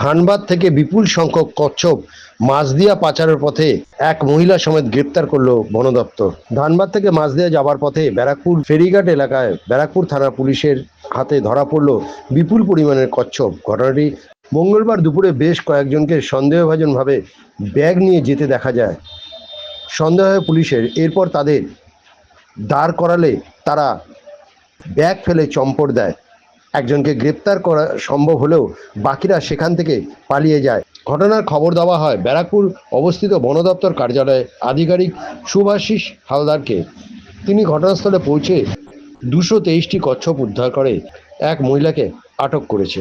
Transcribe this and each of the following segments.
ধানবাদ থেকে বিপুল সংখ্যক কচ্ছপ মাছদিয়া পাচারের পথে এক মহিলা সমেত গ্রেপ্তার করল বন দপ্তর। ধানবাদ থেকে মাছদিয়া যাবার পথে ব্যারাকপুর ফেরিঘাট এলাকায় ব্যারাকপুর থানা পুলিশের হাতে ধরা পড়ল বিপুল পরিমাণের কচ্ছপ। ঘটনাটি মঙ্গলবার দুপুরে বেশ কয়েকজনকে সন্দেহভাজনভাবে ব্যাগ নিয়ে যেতে দেখা যায়। সন্দেহ পুলিশের। এরপর তাদের দাঁড় করালে তারা ব্যাগ ফেলে চম্পট দেয়। একজনকে গ্রেপ্তার করা সম্ভব হলেও বাকিরা সেখান থেকে পালিয়ে যায়। ঘটনার খবর দেওয়া হয় ব্যারাকপুর অবস্থিত বন দপ্তর কার্যালয়ে আধিকারিক সুভাষিস হালদারকে। তিনি ঘটনাস্থলে পৌঁছে দুশো তেইশটি কচ্ছপ উদ্ধার করে এক মহিলাকে আটক করেছে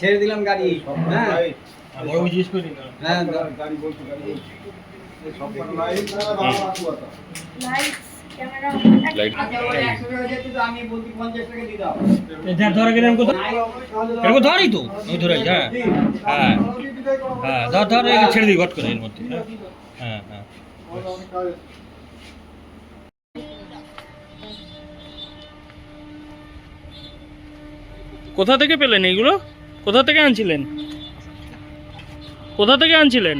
ছেড়ে দিলাম গাড়ি। হ্যাঁ। হ্যাঁ বলছি ধরই তো। হ্যাঁ। হ্যাঁ। হ্যাঁ ধর ধর ছেড়ে দিই ঘট করে এর মধ্যে। হ্যাঁ হ্যাঁ। কোথা থেকে পেলেন এইগুলো? কোথা থেকে আনছিলেন? কোথা থেকে আনছিলেন?